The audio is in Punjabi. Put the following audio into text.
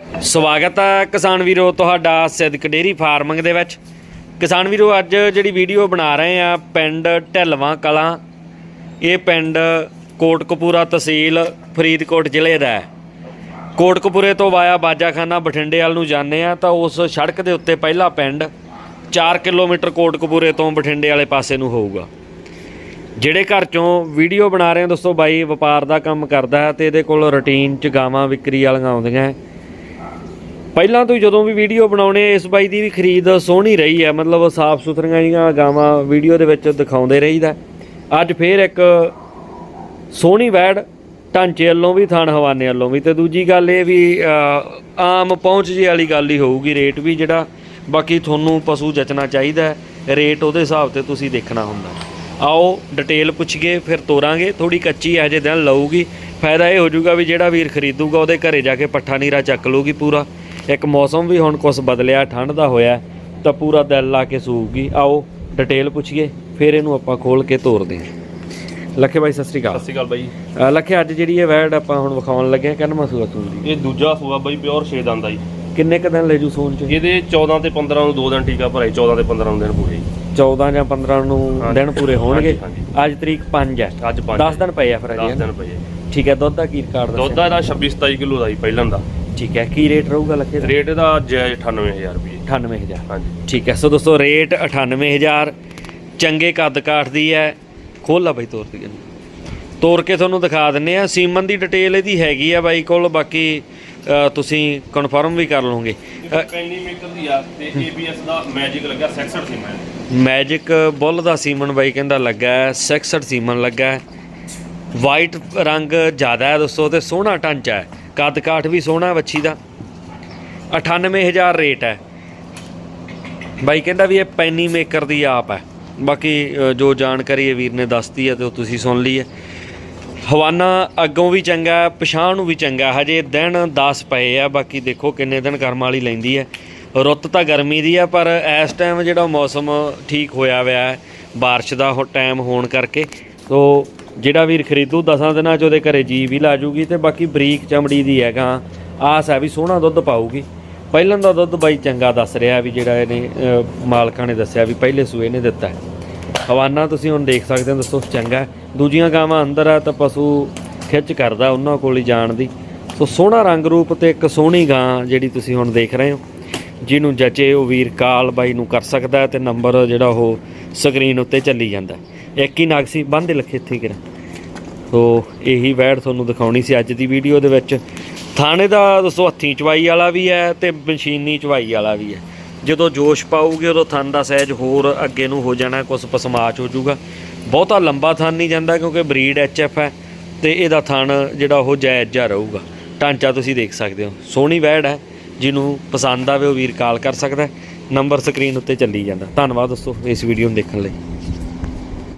ਸਵਾਗਤ ਹੈ ਕਿਸਾਨ ਵੀਰੋ ਤੁਹਾਡਾ ਸਿੱਧਕ ਡੇਰੀ ਫਾਰਮਿੰਗ ਦੇ ਵਿੱਚ। ਕਿਸਾਨ ਵੀਰੋ, ਅੱਜ ਜਿਹੜੀ ਵੀਡੀਓ ਬਣਾ ਰਹੇ ਆ ਪਿੰਡ ਢਿਲਵਾਂ ਕਲਾਂ, ਇਹ ਪਿੰਡ ਕੋਟਕਪੂਰਾ ਤਹਿਸੀਲ ਫਰੀਦਕੋਟ ਜ਼ਿਲ੍ਹੇ ਦਾ ਹੈ। ਕੋਟਕਪੂਰੇ ਤੋਂ ਵਾਇਆ ਬਾਜਾਖਾਨਾ ਬਠਿੰਡੇ ਵੱਲ ਨੂੰ ਜਾਂਦੇ ਆ ਤਾਂ ਉਸ ਸੜਕ ਦੇ ਉੱਤੇ ਪਹਿਲਾ ਪਿੰਡ 4 ਕਿਲੋਮੀਟਰ ਕੋਟਕਪੂਰੇ ਤੋਂ ਬਠਿੰਡੇ ਵਾਲੇ ਪਾਸੇ ਨੂੰ ਹੋਊਗਾ। ਜਿਹੜੇ ਘਰ ਚੋਂ ਵੀਡੀਓ ਬਣਾ ਰਹੇ ਆ ਦੋਸਤੋ, ਬਾਈ ਵਪਾਰ ਦਾ ਕੰਮ ਕਰਦਾ ਹੈ ਤੇ ਇਹਦੇ ਕੋਲ ਰੁਟੀਨ ਚ ਗਾਵਾਂ ਵਿਕਰੀ ਵਾਲੀਆਂ ਆਉਂਦੀਆਂ ਹੈ। ਪਹਿਲਾਂ ਤੋਂ ਜਦੋਂ ਵੀ ਵੀਡੀਓ ਬਣਾਉਣੇ ਇਸ ਬਾਈ ਦੀ ਵੀ ਖਰੀਦ ਸੋਹਣੀ ਰਹੀ ਹੈ। ਮਤਲਬ ਸਾਫ਼ ਸੁਥਰੀਆਂ ਜਿਹੀਆਂ ਗਾਵਾਂ ਵੀਡੀਓ ਦੇ ਵਿੱਚ ਦਿਖਾਉਂਦੇ ਰਹੀਦਾ ਅੱਜ ਫੇਰ ਇੱਕ ਸੋਹਣੀ ਵੈੜ ਢਾਂਚੇ ਵੱਲੋਂ ਵੀ, ਥਾਣ ਹਵਾਨੇ ਵੱਲੋਂ ਵੀ। ਤੇ ਦੂਜੀ ਗੱਲ ਇਹ ਵੀ ਆਮ ਪਹੁੰਚ ਜੀ ਵਾਲੀ ਗੱਲ ਹੀ ਹੋਊਗੀ, ਰੇਟ ਵੀ ਜਿਹੜਾ। ਬਾਕੀ ਤੁਹਾਨੂੰ ਪਸ਼ੂ ਜਚਣਾ ਚਾਹੀਦਾ ਰੇਟ ਉਹਦੇ ਹਿਸਾਬ ਤੇ ਤੁਸੀਂ ਦੇਖਣਾ ਹੁੰਦਾ ਆਓ, ਡਿਟੇਲ ਪੁੱਛੀਏ, ਫਿਰ ਤੋਰਾਂਗੇ। ਥੋੜੀ ਕੱਚੀ ਹੈ ਜੇ ਦਿਨ ਲਊਗੀ। ਫਾਇਦਾ ਇਹ ਹੋ ਜਾਊਗਾ ਵੀ ਜਿਹੜਾ ਵੀਰ ਖਰੀਦੂਗਾ, ਉਹਦੇ ਘਰੇ ਜਾ ਕੇ ਪੱਠਾ ਨੀਰਾ ਚੱਕ ਲੂਗੀ ਪੂਰਾ। ਇੱਕ ਮੌਸਮ ਵੀ ਹੁਣ ਕੁਝ ਬਦਲਿਆ ਠੰਡ ਦਾ ਹੋਇਆ ਤਾਂ ਪੂਰਾ ਦਿਲ ਲਾ ਕੇ ਸੂਗੀ ਆਓ ਡਿਟੇਲ ਪੁੱਛੀਏ ਫਿਰ ਇਹਨੂੰ ਆਪਾਂ ਖੋਲ ਕੇ ਤੋਰਦੇ ਹਾਂ। ਲੱਖੇ ਬਾਈ ਸਤਿ ਸ੍ਰੀ ਅਕਾਲ। ਸਤਿ ਸ਼੍ਰੀ ਅਕਾਲ ਬਾਈ। ਲੱਖੇ ਅੱਜ ਜਿਹੜੀ ਇਹ ਵੈੜ ਆਪਾਂ ਹੁਣ ਵਿਖਾਉਣ ਲੱਗੇ ਆ ਕਿੰਨਾ ਮਸੂਆ ਸੂਣ ਦੀ? ਇਹ ਦੂਜਾ ਸੂਆ ਬਾਈ ਪਿਓਰ 6 ਦੰਦ ਆ ਜੀ। ਕਿੰਨੇ ਕ ਦਿਨ ਲੈ ਜੂ ਸੂਣ ਚ? ਇਹਦੇ 14 ਤੇ 15 ਨੂੰ ਦੋ ਦਿਨ ਟੀਕਾ ਭਰਾਈ 14 ਤੇ 15 ਨੂੰ ਦਿਨ ਪੂਰੇ ਜੀ। 14 ਜਾਂ 15 ਨੂੰ। ਦਿਨ ਪੂਰੇ ਹੋਣਗੇ। ਅੱਜ ਤਰੀਕ 5 ਹੈ। ਅੱਜ 5 10 ਦਿਨ ਪਏ ਆ ਫਿਰ 10 ਅਜੇ ਦਿਨ ਪਏ ਠੀਕ ਹੈ ਦੁੱਧ ਦਾ ਕੀ ਰਿਕਾਰਡ ਦੁੱਧ ਦਾ ਇਹਦਾ 26 27 ਕਿਲੋ ਦਾ ਜੀ ਪਹਿਲਾਂ ਦਾ। ਠੀਕ ਹੈ ਕੀ ਰੇਟ ਰਹੂਗਾ ਲੱਖੇ ਦਾ? ਰੇਟ ਇਹਦਾ ਜਾਇਜ਼ 98000 ਰੁਪਏ 98000 ਹਾਂਜੀ। ਠੀਕ ਹੈ ਸੋ ਦੋਸਤੋ ਰੇਟ 98000 ਚੰਗੇ ਕੱਦ ਕਾਠ ਦੀ ਹੈ। ਖੋਲਾ ਬਾਈ ਤੋਰ ਦੀ ਤੋਰ ਕੇ ਤੁਹਾਨੂੰ ਦਿਖਾ ਦਿੰਨੇ ਆ ਸੀਮਨ ਦੀ ਡਿਟੇਲ ਇਹਦੀ ਹੈਗੀ ਆ ਬਾਈ ਕੋਲ ਬਾਕੀ ਅ, ਤੁਸੀਂ ਕਨਫਰਮ ਵੀ ਕਰ ਲਓਗੇ। ਪੈਨੀ ਮੇਕਰ ਦੀ ਆ ਤੇ ABS ਦਾ ਮੈਜਿਕ ਲੱਗਾ 66 ਸੀ ਮੈਂ ਮੈਜਿਕ ਬੁੱਲ ਦਾ ਸੀਮਨ ਬਾਈ ਕਹਿੰਦਾ ਲੱਗਾ ਹੈ 66 ਸੀਮਨ ਲੱਗਾ ਹੈ। ਵਾਈਟ ਰੰਗ ਜ਼ਿਆਦਾ ਹੈ ਦੋਸਤੋ ਤੇ ਸੋਹਣਾ ਢਾਂਚਾ ਹੈ। ਕੱਦ ਕਾਠ ਵੀ ਸੋਹਣਾ ਵੱਛੀ ਦਾ 98000 ਰੇਟ ਹੈ ਬਾਈ ਕਹਿੰਦਾ ਵੀ ਇਹ ਪੈਨੀ ਮੇਕਰ ਦੀ ਆਪ ਹੈ ਬਾਕੀ ਅ, ਜੋ ਜਾਣਕਾਰੀ ਇਹ ਵੀਰ ਨੇ ਦੱਸਤੀ ਹੈ ਤੇ ਉਹ ਤੁਸੀਂ ਸੁਣ ਲਈ ਹੈ ਹਵਾਨਾ ਅੱਗੋਂ ਵੀ ਚੰਗਾ ਹੈ, ਪਛਾਣ ਨੂੰ ਵੀ ਚੰਗਾ ਹੈ। ਹਜੇ ਦਿਨ 10 ਪਏ ਆ ਬਾਕੀ ਦੇਖੋ ਕਿੰਨੇ ਦਿਨ ਕਰਮ ਵਾਲੀ ਲੈਂਦੀ ਹੈ ਰੁੱਤ ਤਾਂ ਗਰਮੀ ਦੀ ਆ ਪਰ ਇਸ ਟਾਈਮ ਜਿਹੜਾ ਮੌਸਮ ਠੀਕ ਹੋਇਆ ਹੋਇਆ ਹੈ بارش ਦਾ ਹੋ ਟਾਈਮ ਹੋਣ ਕਰਕੇ ਸੋ ਜਿਹੜਾ ਵੀਰ ਖਰੀਦੂ, ਦਸਾਂ ਦਿਨਾਂ ਚ ਉਹਦੇ ਘਰੇ ਜੀ ਵੀ ਲਾ ਜੂਗੀ ਤੇ ਬਾਕੀ ਬਰੀਕ ਚਮੜੀ ਦੀ ਹੈਗਾ। ਆਸ ਹੈ ਵੀ ਸੋਹਣਾ ਦੁੱਧ ਪਾਊਗੀ। ਪਹਿਲਾਂ ਦਾ ਦੁੱਧ ਬਾਈ ਚੰਗਾ ਦੱਸ ਰਿਹਾ ਵੀ ਜਿਹੜਾ ਇਹਨੇ ਮਾਲਕਾਂ ਨੇ ਦੱਸਿਆ ਵੀ ਪਹਿਲੇ ਸੂਏ ਨੇ ਦਿੱਤਾ। ਹੈ ਹਵਾਨਾ ਤੁਸੀਂ ਹੁਣ ਦੇਖ ਸਕਦੇ ਹੋ ਦੋਸਤੋ ਚੰਗਾ ਦੂਜੀਆਂ ਗਾਵਾਂ ਅੰਦਰ ਆ ਤਾਂ ਪਸ਼ੂ ਖਿੱਚ ਕਰਦਾ ਉਹਨਾਂ ਕੋਲ ਹੀ ਜਾਣ ਦੀ। ਸੋ ਸੋਹਣਾ ਰੰਗ ਰੂਪ ਤੇ ਇੱਕ ਸੋਹਣੀ ਗਾਂ ਜਿਹੜੀ ਤੁਸੀਂ ਹੁਣ ਦੇਖ ਰਹੇ ਹੋ। ਜਿਹਨੂੰ ਜਚੇ ਉਹ ਵੀਰ ਕਾਲ ਬਾਈ ਨੂੰ ਕਰ ਸਕਦਾ ਹੈ ਤੇ ਨੰਬਰ ਜਿਹੜਾ ਉਹ ਸਕਰੀਨ ਉੱਤੇ ਚੱਲੀ ਜਾਂਦਾ ਇੱਕ ਹੀ ਨਗ ਸੀ ਬੰਦ ਲੱਖੇ ਇੱਥੇ ਕਿਰਾ ਸੋ ਇਹੀ ਵੈੜ ਤੁਹਾਨੂੰ ਦਿਖਾਉਣੀ ਸੀ ਅੱਜ ਦੀ ਵੀਡੀਓ ਦੇ ਵਿੱਚ। ਥਾਣੇ ਦਾ ਦੋਸਤੋ ਹੱਥੀਂ ਚਵਾਈ ਵਾਲਾ ਵੀ ਹੈ ਤੇ ਮਸ਼ੀਨੀ ਚਵਾਈ ਵਾਲਾ ਵੀ ਹੈ। ਜਦੋਂ ਜੋਸ਼ ਪਾਊਗੇ, ਉਦੋਂ ਥਣ ਦਾ ਸਹਿਜ ਹੋਰ ਅੱਗੇ ਨੂੰ ਹੋ ਜਾਣਾ ਕੁਝ ਪਸਮਾਚ ਹੋ ਜਾਊਗਾ। ਬਹੁਤਾ ਲੰਬਾ ਥਣ ਨਹੀਂ ਜਾਂਦਾ ਕਿਉਂਕਿ ਬਰੀਡ ਐਚਐਫ ਹੈ ਤੇ ਇਹਦਾ ਥਣ ਜਿਹੜਾ ਉਹ ਜਾਇਜ਼ ਜਿਹਾ ਰਹੂਗਾ। ਢਾਂਚਾ ਤੁਸੀਂ ਦੇਖ ਸਕਦੇ ਹੋ। ਸੋਹਣੀ ਵੈੜ ਹੈ। ਜਿਹਨੂੰ ਪਸੰਦ ਆਵੇ ਉਹ ਵੀਰ ਕਾਲ ਕਰ ਸਕਦਾ ਨੰਬਰ ਸਕਰੀਨ ਉੱਤੇ ਚੱਲੀ ਜਾਂਦਾ। ਧੰਨਵਾਦ ਦੋਸਤੋ ਇਸ ਵੀਡੀਓ ਨੂੰ ਦੇਖਣ ਲਈ।